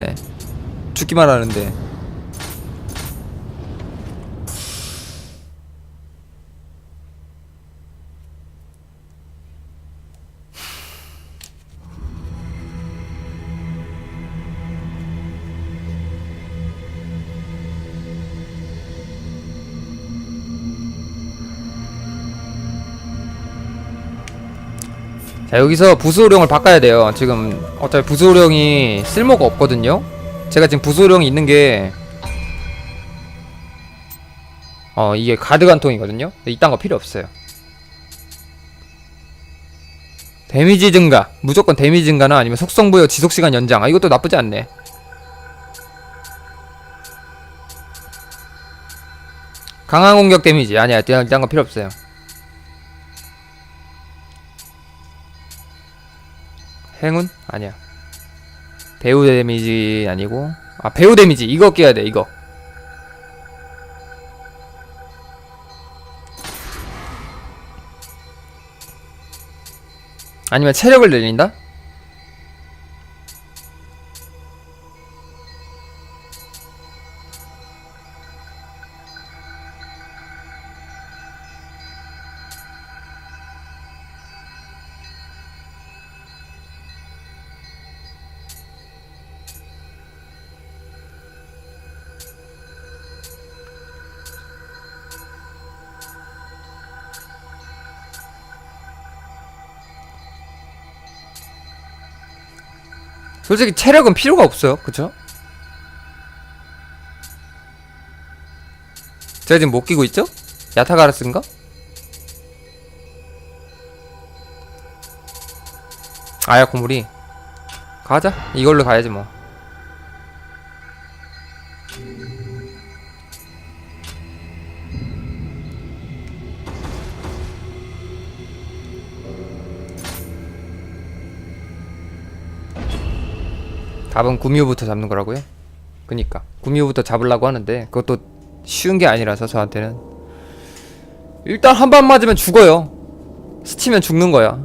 네. 죽기만 하는데 자 여기서 부수호령을 바꿔야 돼요. 지금 어차피 부수호령이 쓸모가 없거든요. 제가 지금 부수호령이 있는 게 어, 이게 가드 관통이거든요. 근데 이딴 거 필요 없어요. 데미지 증가. 무조건 데미지 증가나 아니면 속성 부여 지속시간 연장. 아 이것도 나쁘지 않네. 강한 공격 데미지. 아니야 이딴 거 필요 없어요 행운? 아니야. 배우 데미지 아니고 아 배우 데미지 이거 끼야 돼 이거. 아니면 체력을 늘린다? 솔직히 체력은 필요가 없어요. 그쵸? 제가 지금 못 끼고 있죠? 야타가라스인가? 아야 고물이 가자 이걸로 가야지 뭐 답은 구미호부터 잡는 거라고요? 그니까. 구미호부터 잡으려고 하는데 그것도 쉬운 게 아니라서 저한테는. 일단 한방 맞으면 죽어요. 스치면 죽는 거야.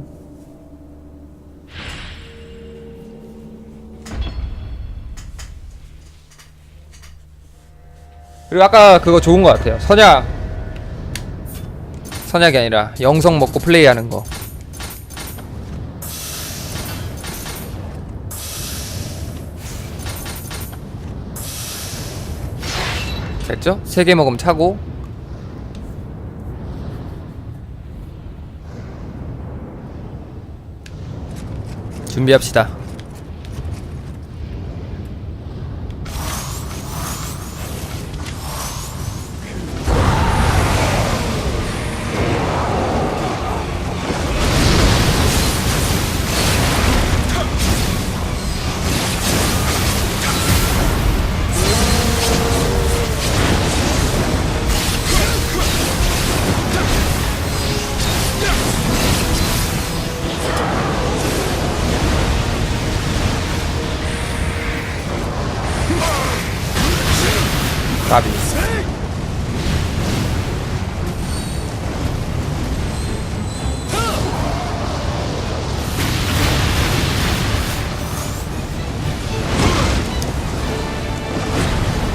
그리고 아까 그거 좋은 거 같아요. 선약. 선약이 아니라 영성 먹고 플레이하는 거 됐죠? 세 개 먹으면 차고 준비합시다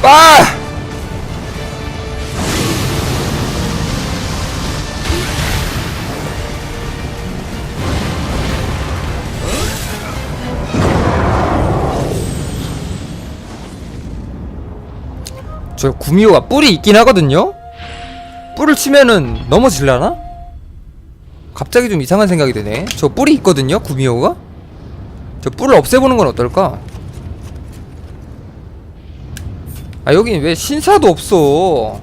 빠! 저 구미호가 뿔이 있긴 하거든요? 뿔을 치면은 넘어질라나? 갑자기 좀 이상한 생각이 드네 저 뿔이 있거든요 구미호가? 저 뿔을 없애보는 건 어떨까? 아 여긴 왜 신사도 없어?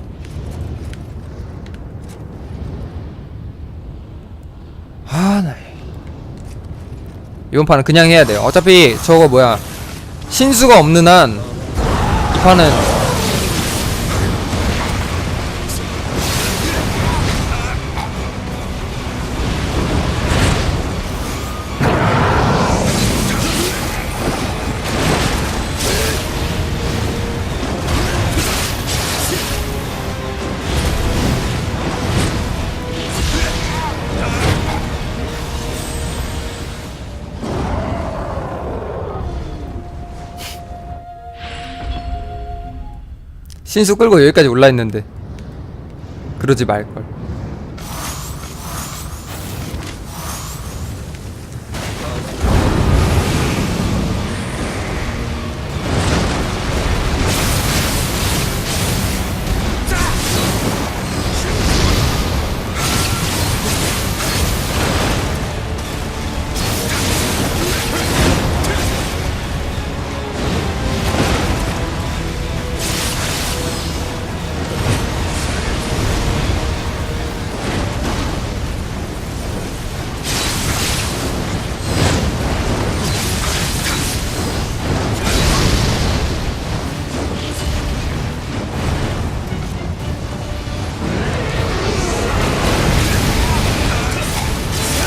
아나 이번 판은 그냥 해야 돼요. 어차피 저거 뭐야. 신수가 없는 한 이 판은 신수 끌고 여기까지 올라 있는데 그러지 말걸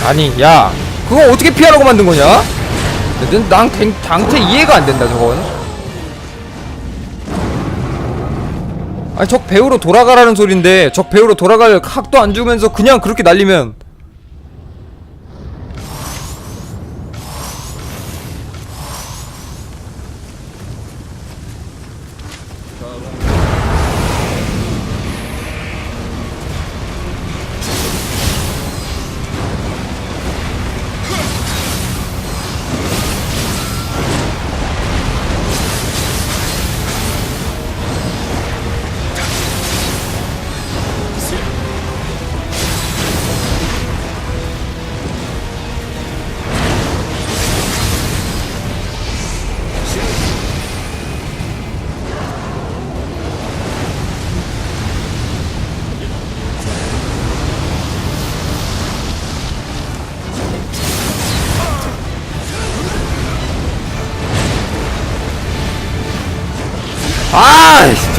아니 야 그거 어떻게 피하라고 만든 거냐? 난, 난 당- 당체 이해가 안 된다 저건 아니 적 배우로 돌아가라는 소린데 적 배우로 돌아갈 각도 안 주면서 그냥 그렇게 날리면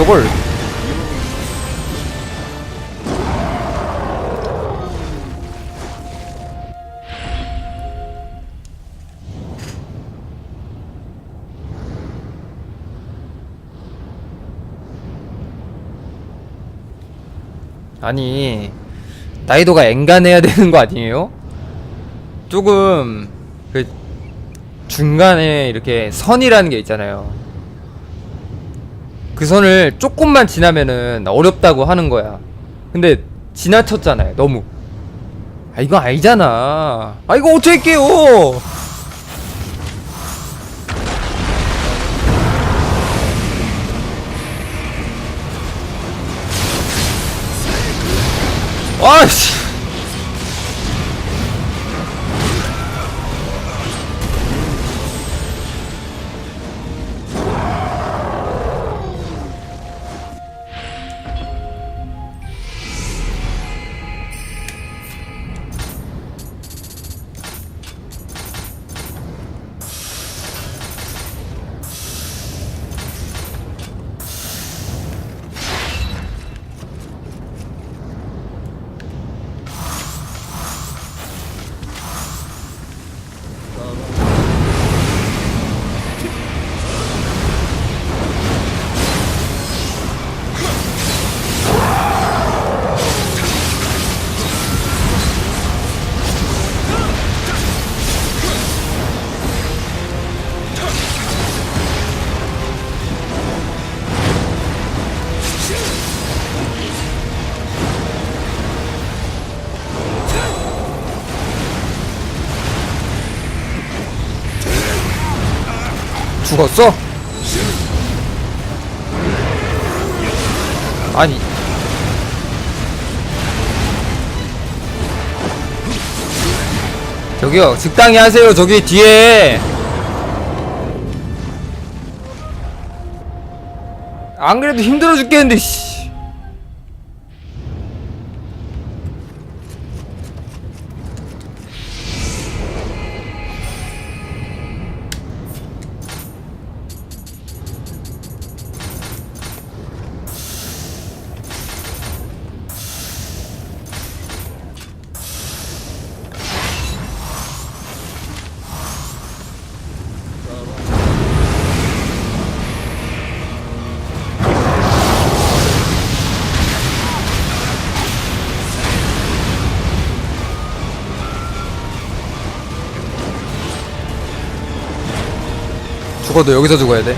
저걸 아니 나이도가 앵간해야 되는 거 아니에요? 조금 그 중간에 이렇게 선이라는 게 있잖아요. 그 선을 조금만 지나면은 어렵다고 하는 거야. 근데 지나쳤잖아요. 너무. 아 이거 아니잖아. 아 이거 어떻게 깨요? 아씨. 죽었어? 아니 저기요 적당히 하세요 저기 뒤에 안 그래도 힘들어 죽겠는데 씨. 죽어도 여기서 죽어야 돼.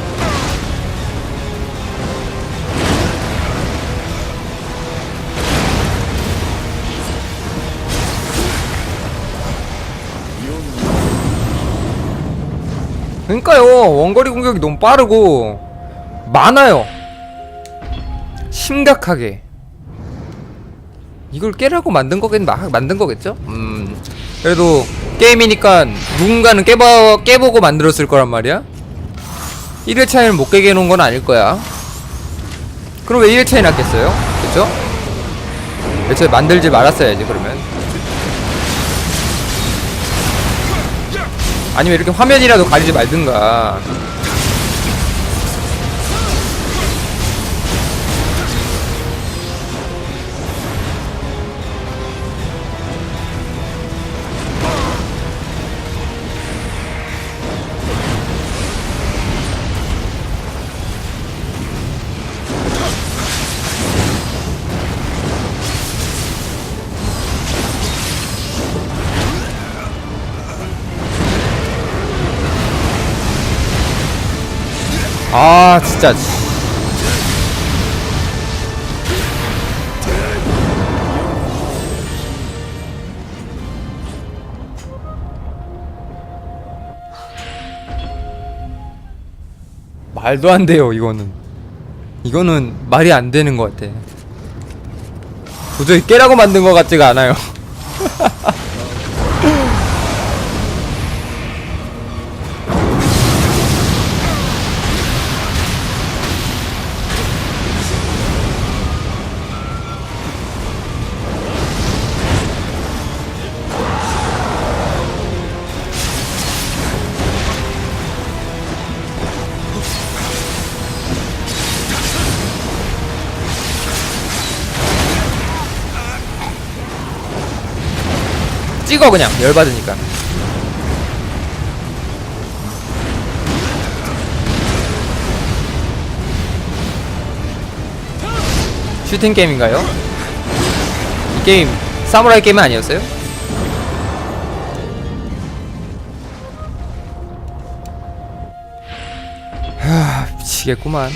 그러니까요 원거리 공격이 너무 빠르고 많아요 심각하게 이걸 깨라고 만든 거겠 막 만든 거겠죠? 음 그래도 게임이니까 누군가는 깨봐 깨보고 만들었을 거란 말이야. 1회 차이를 못 깨게 해놓은 건 아닐 거야 그럼 왜 1회 차이 났겠어요? 그쵸? 애초에 만들지 말았어야지 그러면 아니면 이렇게 화면이라도 가리지 말든가 아 진짜. 말도 안 돼요 이거는. 이거는 말이 안 되는 것 같아. 도저히 깨라고 만든 것 같지가 않아요 찍어 그냥 열받으니까 슈팅 게임인가요? 이 게임 사무라이 게임은 아니었어요? 하 미치겠구만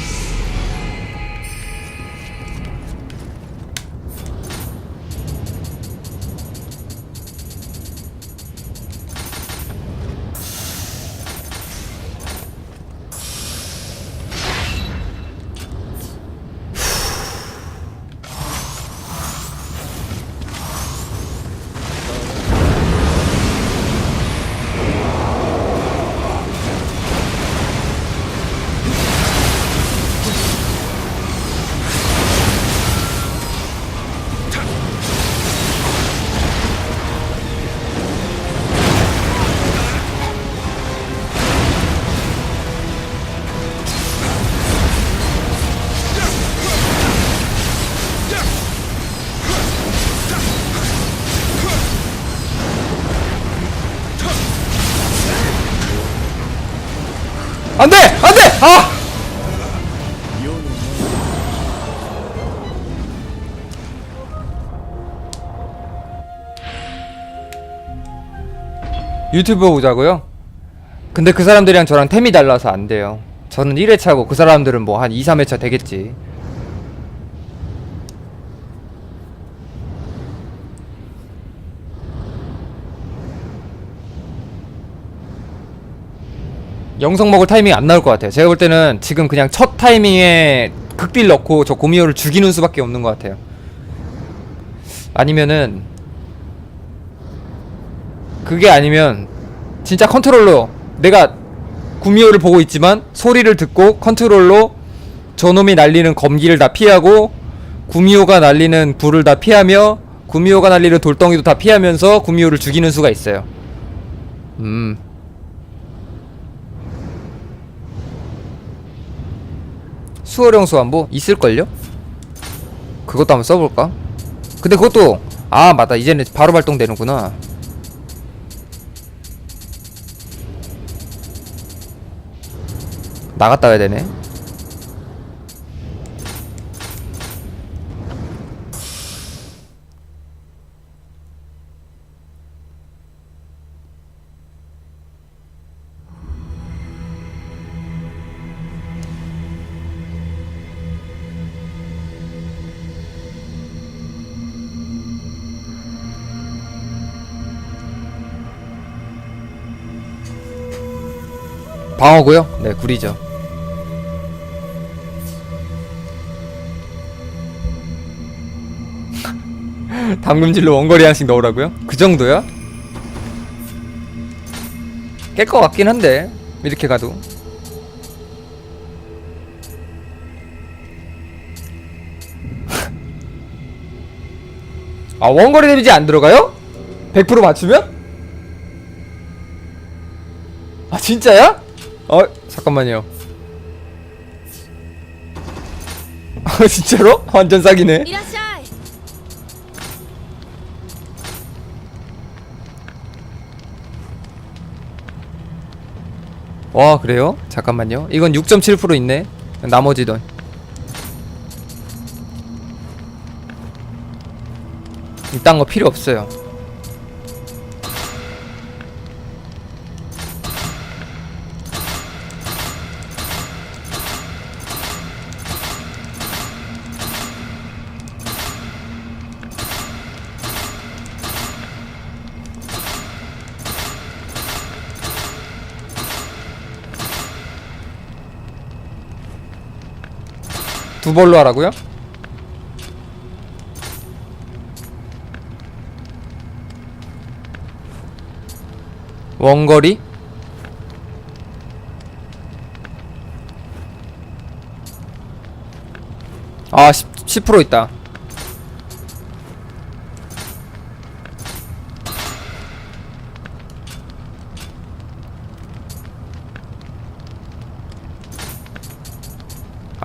안돼 안돼 아 유튜브 오자고요? 근데 그 사람들이랑 저랑 템이 달라서 안 돼요. 저는 1회차고 그 사람들은 뭐 한 2, 3회차 되겠지. 영성 먹을 타이밍이 안 나올 것 같아요. 제가 볼 때는 지금 그냥 첫 타이밍에 극딜 넣고 저 고미호를 죽이는 수밖에 없는 것 같아요. 아니면은 그게 아니면 진짜 컨트롤러 내가 구미호를 보고 있지만 소리를 듣고 컨트롤로 저놈이 날리는 검기를 다 피하고 구미호가 날리는 불을 다 피하며 구미호가 날리는 돌덩이도 다 피하면서 구미호를 죽이는 수가 있어요. 음. 수호령 수환보 있을걸요? 그것도 한번 써볼까? 근데 그것도 아 맞다 이제는 바로 발동되는구나 나갔다 와야 되네 방어고요? 네 구리죠 당금질로 원거리 하나씩 넣으라고요? 그 정도야? 깰 것 같긴 한데 이렇게 가도 아 원거리 데미지 안 들어가요? 100% 맞추면? 아 진짜야? 잠깐만요. 아 진짜로? 완전 사기네. 와 그래요? 잠깐만요. 이건 6.7% 있네. 나머지 돈 이딴 거 필요 없어요. 두 벌로 하라고요? 원거리? 아, 10, 10% 있다.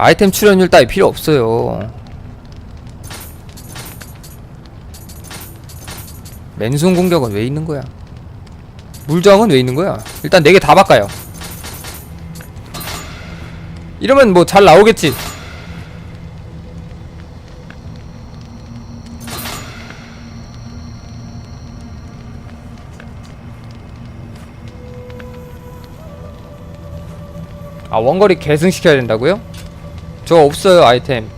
아이템 출연율 따위 필요 없어요. 맨손 공격은 왜 있는 거야? 물정은 왜 있는 거야? 일단 4개 다 바꿔요. 이러면 뭐 잘 나오겠지. 아 원거리 계승시켜야 된다고요? 저 없어요 아이템.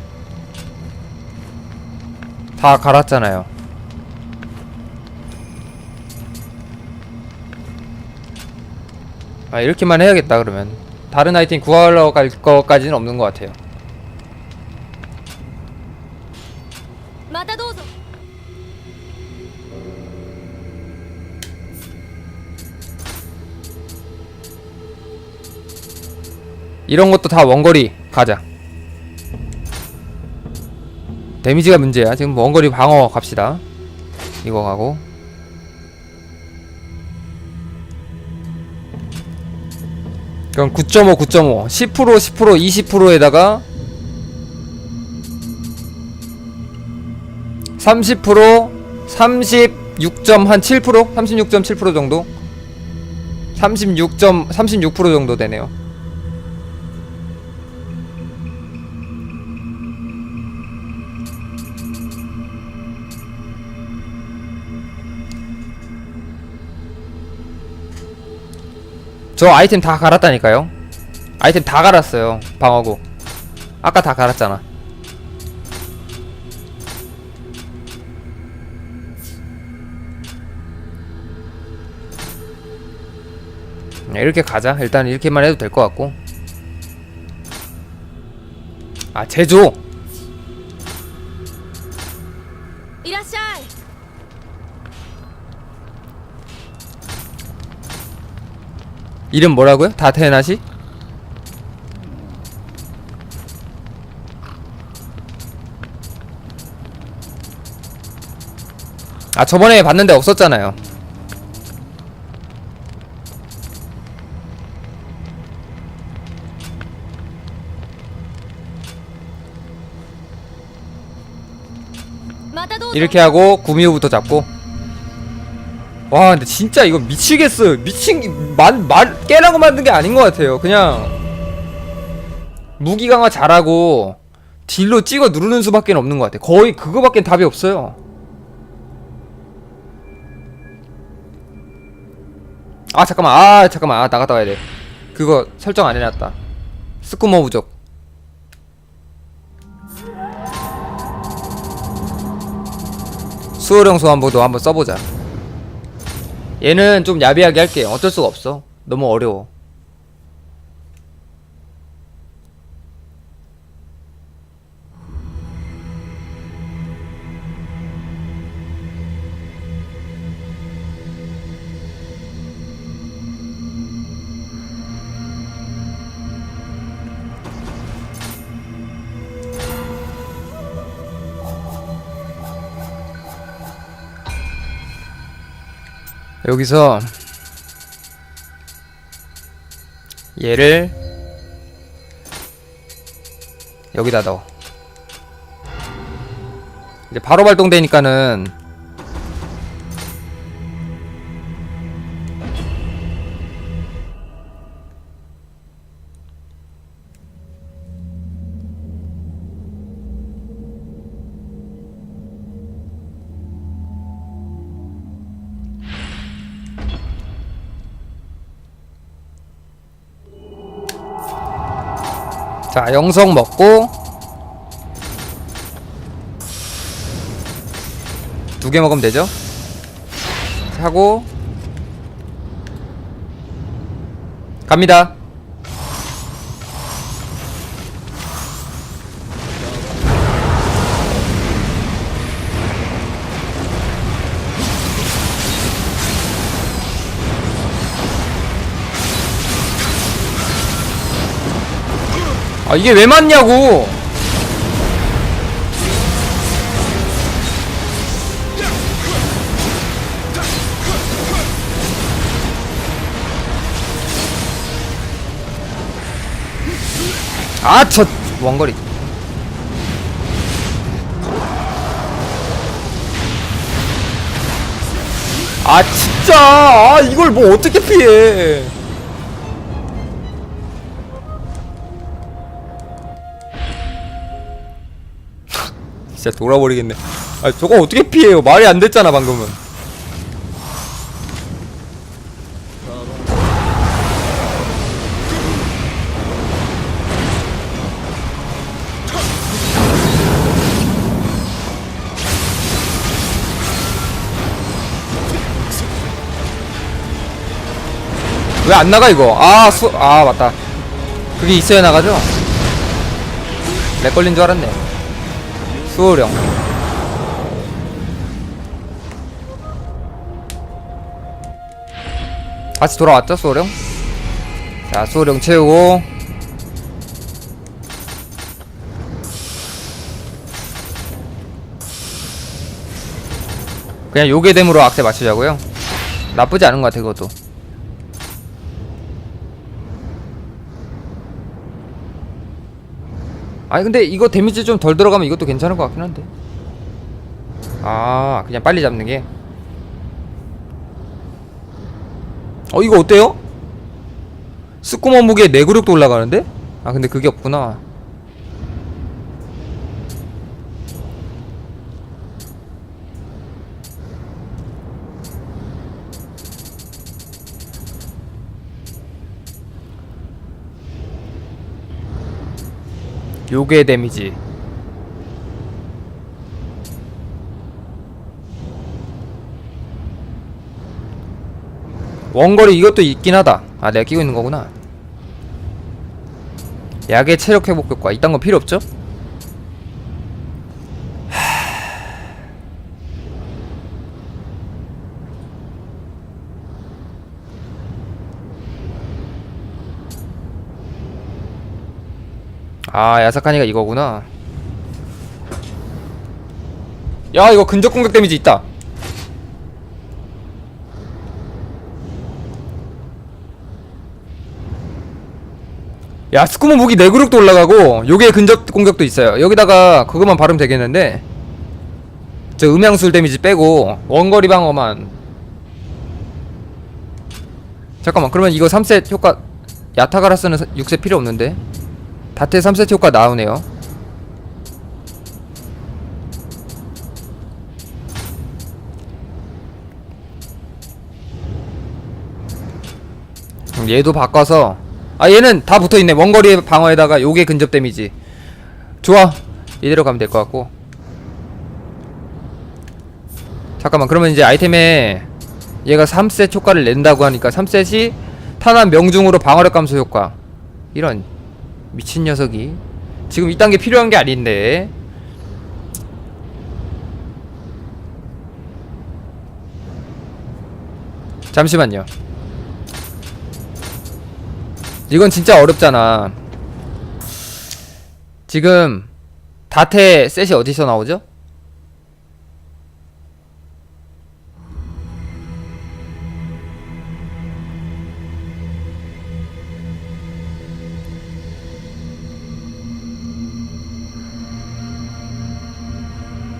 다 갈았잖아요. 아 이렇게만 해야겠다 그러면. 다른 아이템 구하러 갈 것까지는 없는 것 같아요. 이런 것도 다 원거리 가자. 데미지가 문제야. 지금 원거리 방어 갑시다. 이거 가고. 그럼 9.5 9.5 10% 10% 20%에다가 30% 36.7% 36.7% 정도? 36. 36% 정도 되네요 저 아이템 다 갈았다니까요. 아이템 다 갈았어요 방어구. 아까 다 갈았잖아. 네, 이렇게 가자. 일단 이렇게만 해도 될 것 같고. 아 제조 이름 뭐라고요? 다테나시? 아 저번에 봤는데 없었잖아요 이렇게 하고 구미호부터 잡고 와 근데 진짜 이거 미치겠어요 미친 만, 말 깨라고 만든 게 아닌 것 같아요. 그냥 무기 강화 잘하고 딜로 찍어 누르는 수밖에 없는 것 같아 거의 그거밖에 답이 없어요. 아 잠깐만. 아 잠깐만. 아 나갔다 와야 돼. 그거 설정 안 해놨다. 스쿠머 부족. 수호령 소환보도 한번 써보자 얘는 좀 야비하게 할게 어쩔 수가 없어. 너무 어려워 여기서 얘를 여기다 넣어. 이제 바로 발동되니까는 자 영성 먹고. 두 개 먹으면 되죠? 하고. 갑니다 아 이게 왜 맞냐고. 아 저 원거리. 아 진짜. 아 이걸 뭐 어떻게 피해 진짜 돌아버리겠네. 아 저거 어떻게 피해요? 말이 안 됐잖아 방금은. 왜 안 나가 이거? 아 수 아 맞다. 그게 있어야 나가죠? 렉 걸린 줄 알았네 수호령. 다시 돌아왔죠 수호령? 자 수호령 채우고. 그냥 요괴됨으로 악세 맞추자고요? 나쁘지 않은 것 같아 그것도 아니 근데 이거 데미지 좀 덜 들어가면 이것도 괜찮을 것 같긴 한데 아 그냥 빨리 잡는 게 어 이거 어때요? 스쿠먼 무게 내구력도 올라가는데? 아 근데 그게 없구나 요괴 데미지. 원거리 이것도 있긴 하다. 아 내가 끼고 있는 거구나. 약의 체력 회복 효과. 이딴 건 필요 없죠? 아 야사카니가 이거구나. 야 이거 근접 공격 데미지 있다. 야 스쿠모 무기 내구력도 올라가고 요게 근접 공격도 있어요. 여기다가 그것만 바르면 되겠는데 저 음향술 데미지 빼고 원거리 방어만. 잠깐만 그러면 이거 3셋 효과 야타가라스는 6셋 필요 없는데 다테 3세트 효과 나오네요. 그럼 얘도 바꿔서. 아 얘는 다 붙어있네. 원거리 방어에다가 요게 근접 데미지. 좋아. 이대로 가면 될 것 같고. 잠깐만. 그러면 이제 아이템에 얘가 3셋 효과를 낸다고 하니까 3셋이 탄환 명중으로 방어력 감소 효과. 이런 미친 녀석이. 지금 이딴 게 필요한 게 아닌데. 잠시만요. 이건 진짜 어렵잖아. 지금 다테 셋이 어디서 나오죠?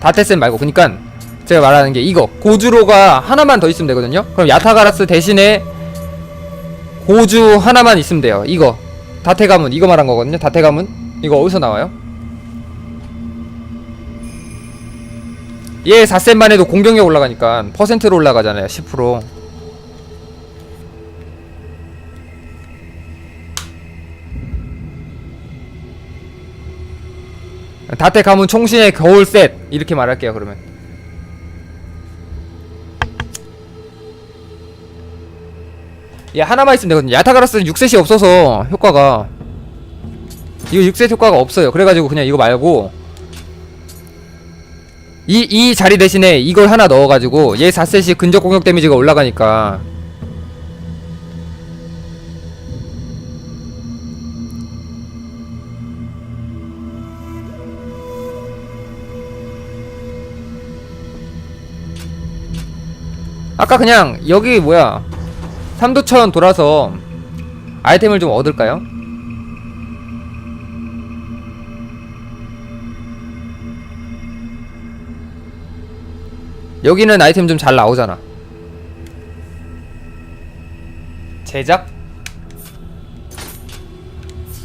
다테센 말고. 그니까 제가 말하는 게 이거. 고주로가 하나만 더 있으면 되거든요. 그럼 야타가라스 대신에 고주 하나만 있으면 돼요. 이거. 다테 가문. 이거 말한 거거든요. 다테 가문. 이거 어디서 나와요? 얘 4셈만 해도 공격력 올라가니까 퍼센트로 올라가잖아요. 10% 다테 가문 총신의 겨울 셋. 이렇게 말할게요 그러면. 얘 하나만 있으면 되거든요. 야타가라스는 6셋이 없어서 효과가. 이거 6셋 효과가 없어요. 그래가지고 그냥 이거 말고. 이, 이 자리 대신에 이걸 하나 넣어가지고 얘 4셋이 근접 공격 데미지가 올라가니까 아까 그냥 여기 뭐야 삼도천 돌아서 아이템을 좀 얻을까요? 여기는 아이템 좀 잘 나오잖아 제작?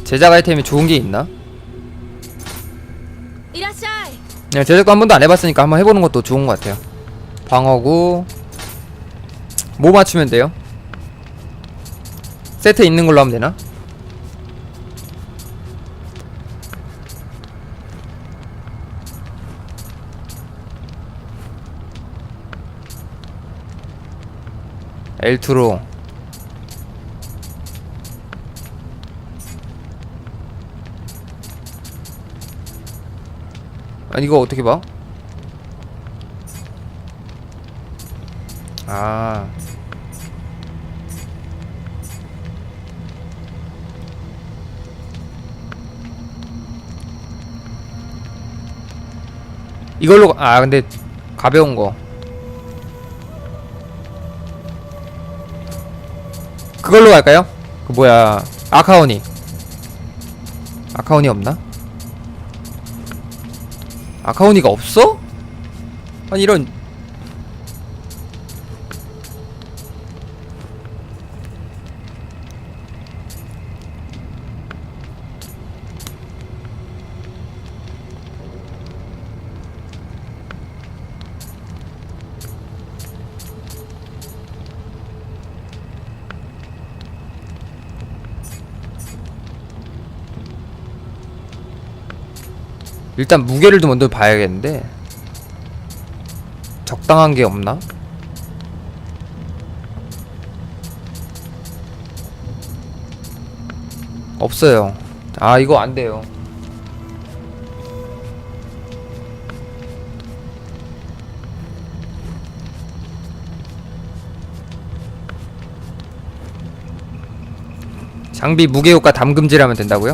제작 아이템이 좋은 게 있나? 그냥 네, 제작도 한 번도 안 해봤으니까 한번 해보는 것도 좋은 것 같아요 방어구 뭐 맞추면 돼요? 세트 있는 걸로 하면 되나? 엘트로 아니 이거 어떻게 봐? 아 이걸로 가- 아 근데 가벼운 거 그걸로 갈까요? 그 뭐야 아카오니 아카오니 없나? 아카오니가 없어? 아니 이런 일단 무게를 좀 먼저 봐야겠는데 적당한 게 없나? 없어요. 아 이거 안 돼요. 장비 무게 효과 담금질하면 된다고요?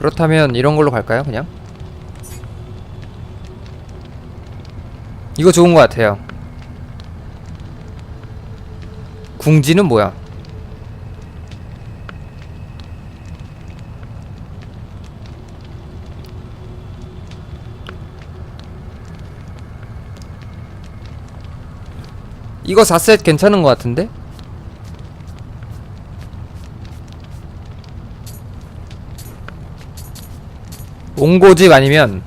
그렇다면 이런 걸로 갈까요? 그냥? 이거 좋은 것 같아요. 궁지는 뭐야? 이거 4셋 괜찮은 것 같은데? 옹고집 아니면